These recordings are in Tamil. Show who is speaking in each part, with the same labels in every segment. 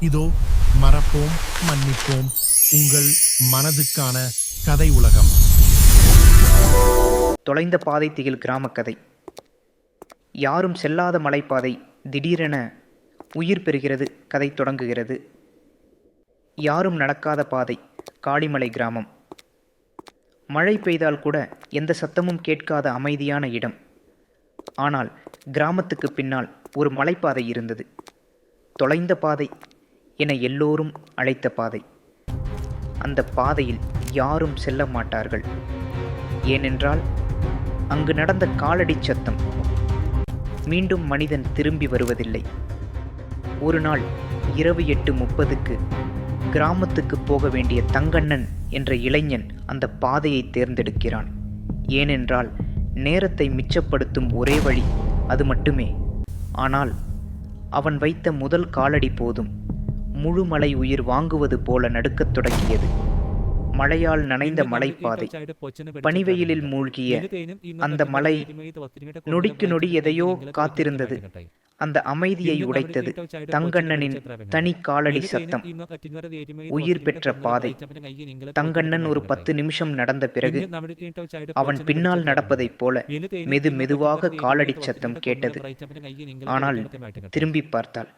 Speaker 1: இதோ மறப்போம் மன்னிப்போம் உங்கள் மனதுக்கான கதை உலகம்.
Speaker 2: தொலைந்த பாதை திகில் கிராமக் கதை யாரும் செல்லாத மலைப்பாதை திடீரென உயிர் பெறுகிறது கதை தொடங்குகிறது. யாரும் நடக்காத பாதை காளிமலை கிராமம். மழை பெய்தால் கூட எந்த சத்தமும் கேட்காத அமைதியான இடம். ஆனால் கிராமத்துக்கு பின்னால் ஒரு மலைப்பாதை இருந்தது. தொலைந்த பாதை என எல்லோரும் அழைத்த பாதை. அந்த பாதையில் யாரும் செல்ல மாட்டார்கள். ஏனென்றால் அங்கு நடந்த காலடி சத்தம் மீண்டும் மனிதன் திரும்பி வருவதில்லை. ஒரு நாள் இரவு எட்டு முப்பதுக்கு கிராமத்துக்கு போக வேண்டிய தங்கண்ணன் என்ற இளைஞன் அந்த பாதையை தேர்ந்தெடுக்கிறான். ஏனென்றால் நேரத்தை மிச்சப்படுத்தும் ஒரே வழி அது மட்டுமே. ஆனால் அவன் வைத்த முதல் காலடி போதும். முழு மலை உயிர் வாங்குவது போல நடுக்கத் தொடங்கியது. மழையால் நனைந்த மலைப்பாதை. பனிவெயிலில் மூழ்கிய அந்த மலை நொடிக்கு நொடி எதையோ காத்திருந்தது. அந்த அமைதியை உடைத்தது. தங்கண்ணனின் தனி காலடி சத்தம். உயிர் பெற்ற பாதை. தங்கண்ணன் ஒரு பத்து நிமிஷம் நடந்த பிறகு அவன் பின்னால் நடப்பதைப் போல மெது மெதுவாக காலடி சத்தம் கேட்டது. ஆனால் திரும்பி பார்த்தாள்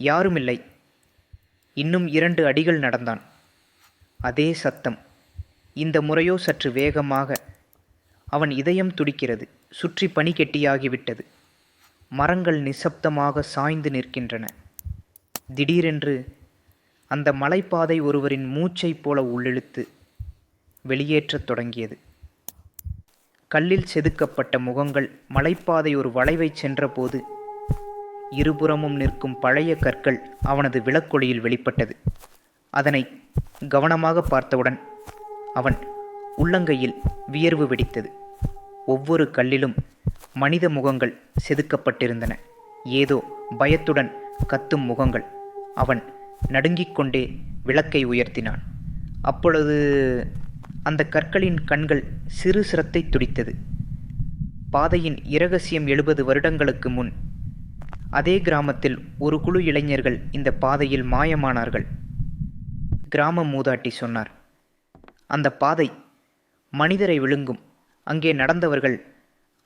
Speaker 2: யாருமில்லை. இன்னும் இரண்டு அடிகள் நடந்தான். அதே சத்தம். இந்த முறையோ சற்று வேகமாக அவன் இதயம் துடிக்கிறது சுற்றி பனி கெட்டியாகிவிட்டது. மரங்கள் நிசப்தமாக சாய்ந்து நிற்கின்றன. திடீரென்று அந்த மலைப்பாதை ஒருவரின் மூச்சைப் போல உள்ளிழுத்து வெளியேற்றத் தொடங்கியது. கல்லில் செதுக்கப்பட்ட முகங்கள் மலைப்பாதை ஒரு வளைவைச் சென்றபோது இருபுறமும் நிற்கும் பழைய கற்கள் அவனது விளக்கொளியில் வெளிப்பட்டது. அதனை கவனமாக பார்த்தவுடன் அவன் உள்ளங்கையில் வியர்வு வெடித்தது. ஒவ்வொரு கல்லிலும் மனித முகங்கள் செதுக்கப்பட்டிருந்தன. ஏதோ பயத்துடன் கத்தும் முகங்கள். அவன் நடுங்கிக் கொண்டே விளக்கை உயர்த்தினான். அப்பொழுது அந்த கற்களின் கண்கள் சிறு சிரத்தை துடித்தது. பாதையின் இரகசியம் எழுபது வருடங்களுக்கு முன் அதே கிராமத்தில் ஒரு குழு இளைஞர்கள் இந்த பாதையில் மாயமானார்கள். கிராம மூதாட்டி சொன்னார் அந்த பாதை மனிதரை விழுங்கும். அங்கே நடந்தவர்கள்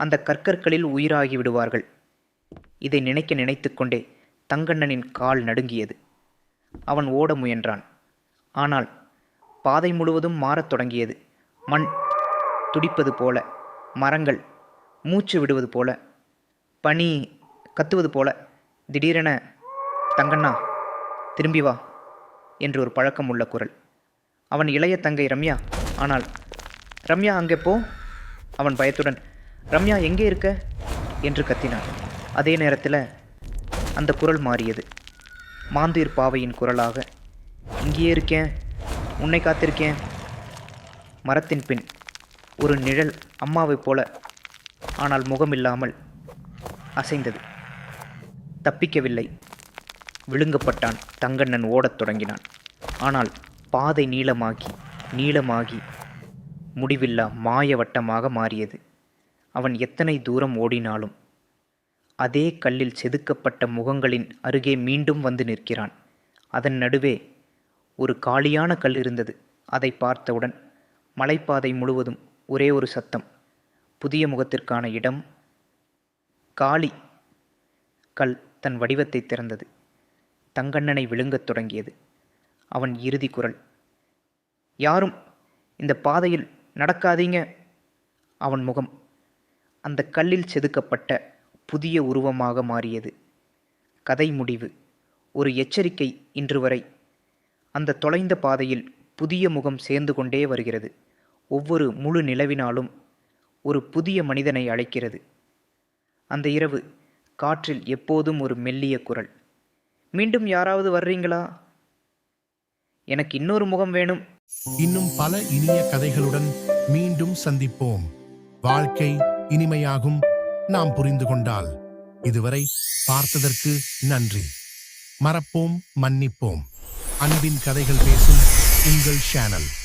Speaker 2: அந்த கற்கற்களில் உயிராகி விடுவார்கள். இதை நினைக்க நினைத்துக்கொண்டே தங்கண்ணனின் கால் நடுங்கியது. அவன் ஓட முயன்றான். ஆனால் பாதை முழுவதும் மாறத் தொடங்கியது. மண் துடிப்பது போல மரங்கள் மூச்சு விடுவது போல பனி கத்துவது போல திடீரென தங்கண்ணா திரும்பி வா என்று ஒரு பழக்கம் உள்ள குரல். அவன் இளைய தங்கை ரம்யா. ஆனால் ரம்யா அங்கே போ அவன் பயத்துடன். ரம்யா எங்கே இருக்க? என்று கத்தினான். அதே நேரத்தில் அந்த குரல் மாறியது. மாந்தீர் பாவையின் குரலாக இங்கேயே இருக்கேன் உன்னை காத்திருக்கேன். மரத்தின் பின் ஒரு நிழல் அம்மாவைப் போல ஆனால் முகமில்லாமல் அசைந்தது. தப்பிக்கவில்லை. விழுங்கப்பட்டான். தங்கண்ணன் ஓடத் தொடங்கினான். ஆனால் பாதை நீளமாகி நீளமாகி முடிவில்லா மாய வட்டமாக மாறியது. அவன் எத்தனை தூரம் ஓடினாலும் அதே கல்லில் செதுக்கப்பட்ட முகங்களின் அருகே மீண்டும் வந்து நிற்கிறான். அதன் நடுவே ஒரு காலியான கல் இருந்தது. அதை பார்த்தவுடன் மலைப்பாதை முழுவதும் ஒரே ஒரு சத்தம். புதிய முகத்திற்கான இடம் காளி கல். தன் வடிவத்தை திறந்தது. தங்கண்ணனை விழுங்கத் தொடங்கியது. அவன் இறுதி குரல் யாரும் இந்த பாதையில் நடக்காதீங்க. அவன் முகம் அந்த கல்லில் செதுக்கப்பட்ட புதிய உருவமாக மாறியது. கதை முடிவு. ஒரு எச்சரிக்கை இன்று வரை அந்த தொலைந்த பாதையில் புதிய முகம் சேர்ந்து கொண்டே வருகிறது. ஒவ்வொரு முழு நிலவினாலும் ஒரு புதிய மனிதனை அழைக்கிறது. அந்த இரவு காற்றில் எப்போதும் ஒரு மெல்லிய குரல். மீண்டும் யாராவது வர்றீங்களா? எனக்கு இன்னொரு முகம் வேணும்.
Speaker 1: இன்னும் பல இனிய கதைகளுடன் மீண்டும் சந்திப்போம். வாழ்க்கை இனிமையாகும். நாம் புரிந்து கொண்டால். இதுவரை பார்த்ததற்கு நன்றி. மறப்போம் மன்னிப்போம். அன்பின் கதைகள் பேசும் உங்கள் சேனல்.